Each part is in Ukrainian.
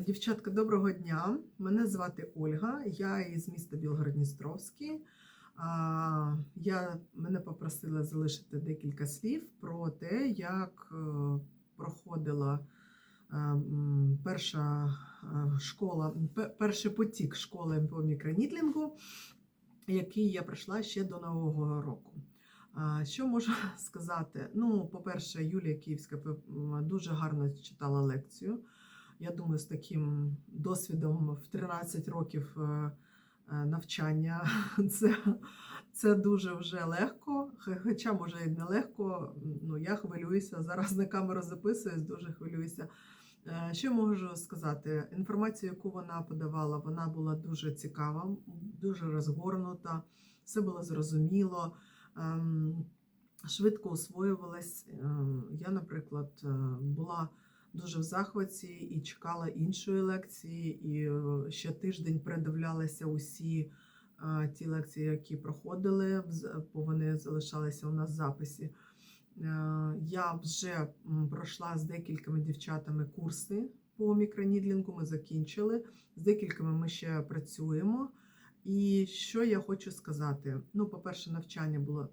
Дівчатка, доброго дня. Мене звати Ольга, я із міста Білгород-Дністровський. Я, мене попросили залишити декілька слів про те, як е, проходила е, перша е, школа, перший потік школи по мікронідлінгу, який я пройшла ще до Нового року. Що можу сказати? Ну, по-перше, Юлія Київська дуже гарно читала лекцію. Я думаю, з таким досвідом в 13 років е, е, навчання це, це дуже вже легко. Хоча, може, і не легко. Ну, я хвилююся. Зараз на камеру записуюсь, дуже хвилююся. Е, Що можу сказати? Інформацію, яку вона подавала, вона була дуже цікава, дуже розгорнута, все було зрозуміло, ем, швидко освоювалась. Ем, Я, наприклад, була дуже в захваті і чекала іншої лекції, і е, ще тиждень передивлялася усі е, ті лекції, які проходили, бо вони залишалися у нас в записі. Е, Я вже пройшла з декількома дівчатами курси по мікронідлінгу, ми закінчили. З декількома ми ще працюємо. І що я хочу сказати? Ну, по-перше, навчання було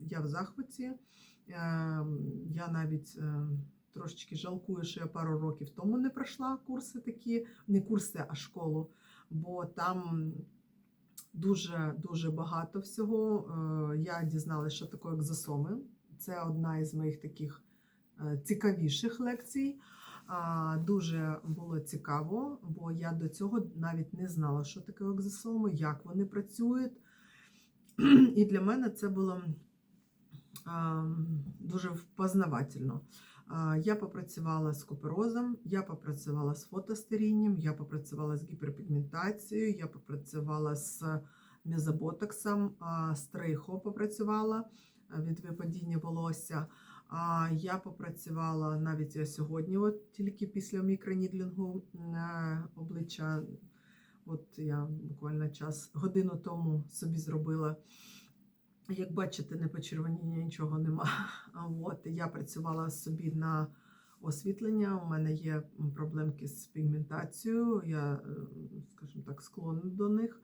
я в захваті. Е, Я навіть е, трошечки жалкую, що я пару років тому не пройшла курси такі, не курси, а школу, бо там дуже дуже багато всього. Е, Я дізналася, що таке екзосоми. Це одна із моїх таких е, цікавіших лекцій. Дуже було цікаво, бо я до цього навіть не знала, що таке екзосоми, як вони працюють. І для мене це було дуже впознавательно. Я попрацювала з куперозом, я попрацювала з фотостерінням, я попрацювала з гіперпігментацією, я попрацювала з мезоботоксом, з трейхо попрацювала від випадіння волосся. Я попрацювала навіть я сьогодні, от тільки після мікронідлінгу е, обличчя. От я буквально час годину тому собі зробила. Як бачите, не почервоніння нічого нема. От я працювала собі на освітлення. У мене є проблемки з пігментацією. Я, е, скажімо так, склонна до них.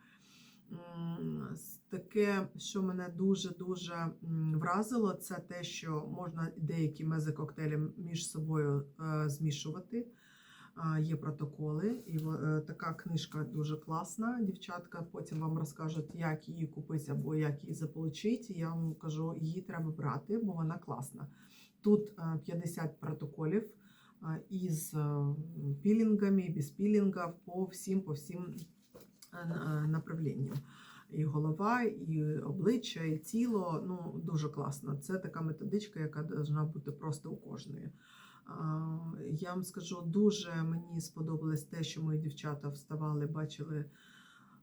Таке, що мене дуже-дуже вразило, це те, що можна деякі мезококтейлі між собою е, змішувати. Є протоколи, і е, така книжка дуже класна. Дівчатка потім вам розкажуть, як її купити або як її заполучити. Я вам кажу, її треба брати, бо вона класна. Тут е, 50 протоколів е, із е, пілінгами, без пілінгів по всім, по всім е, е, направленням. І голова, і обличчя, і тіло. Ну, дуже класно. Це така методичка, яка повинна бути просто у кожної. Я вам скажу, дуже мені сподобалось те, що мої дівчата вставали, бачили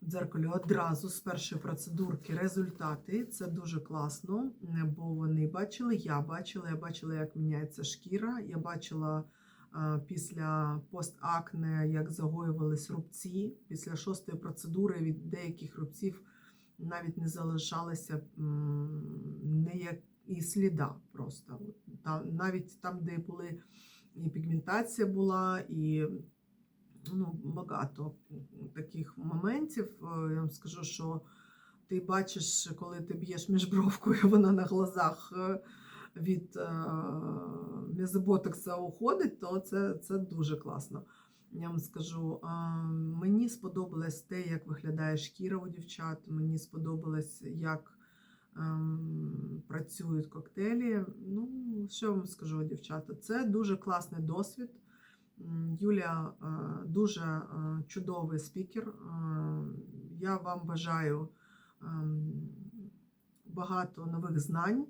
в дзеркалі одразу з першої процедурки результати. Це дуже класно, е, бо вони бачили, я бачила, я бачила, як міняється шкіра. Я бачила після постакне, як загоювались рубці. Після шостої процедури від деяких рубців навіть не залишалося ніяк і сліда просто. Навіть там, де були і пігментація була, і ну, багато таких моментів. Е, Я вам скажу, що ти бачиш, коли ти б'єш між бровкою, вона на глазах е, від е, мезоботокса уходить, то це, це дуже класно. Я вам скажу, мені сподобалось те, як виглядає шкіра у дівчат. Мені сподобалось, як працюють коктейлі. Ну, що вам скажу, дівчата? Це дуже класний досвід. Юля е, дуже е, чудовий спікер. Е, Я вам бажаю ем, багато нових знань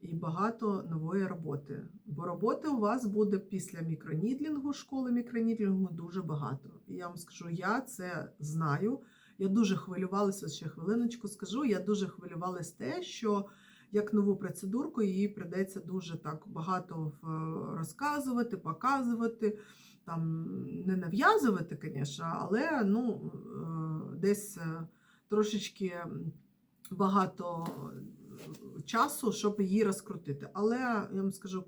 і багато нової роботи. Бо роботи у вас буде після мікронідлінгу, школи мікронідлінгу дуже багато. І я вам скажу, я це знаю. Я дуже хвилювалася, ще хвилиночку скажу. Я дуже хвилювалася те, що як нову процедурку її прийдеться дуже так багато розказувати, показувати. Там не нав'язувати, звісно, але ну, е, десь е, трошечки багато часу, щоб її розкрутити. Але я вам скажу,